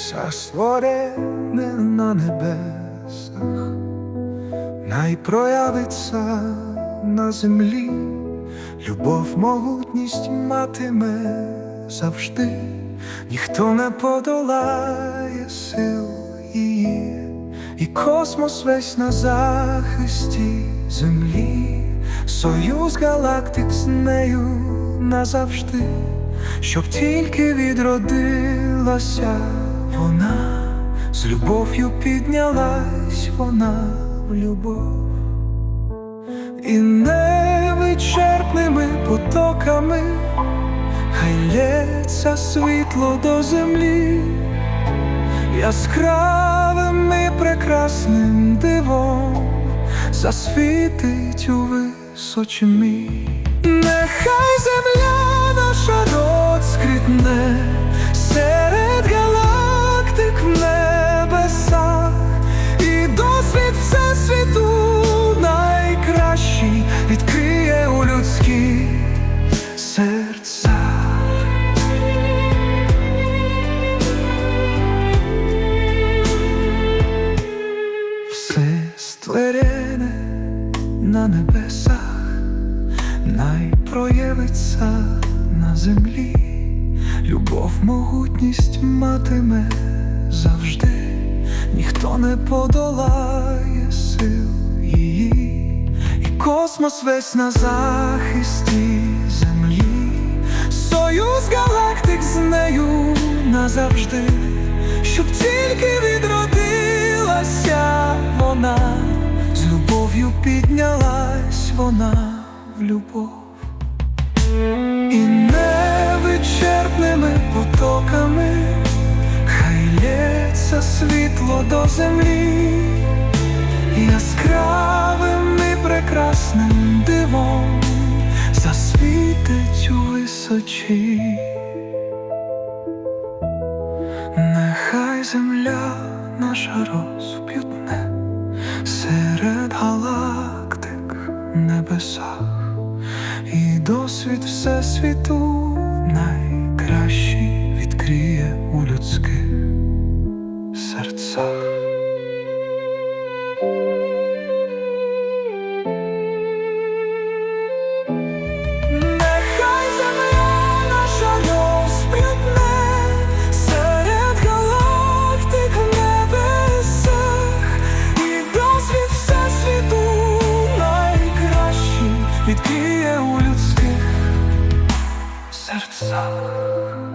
все створене на небесах, най проявиться на землі, любов, могутність матиме завжди, ніхто не подолає сил її, і космос весь на захисті землі, союз галактик з нею назавжди, щоб тільки відродилася вона, з любов'ю піднялась вона в любов. І невичерпними потоками хай лється світло до землі, яскравим і прекрасним дивом засвітить у височмі. Нехай земля на небесах, най проявиться на землі, любов, могутність матиме завжди, ніхто не подолає сил її, і космос весь на захисті землі, союз галактик з нею назавжди, вона в любов. І невичерпними потоками хай лється світло до землі, яскравим і прекрасним дивом засвітить у височі. Нехай земля наша розп'ютне серед в небесах, і досвід всесвіту відкриє у людських серцях.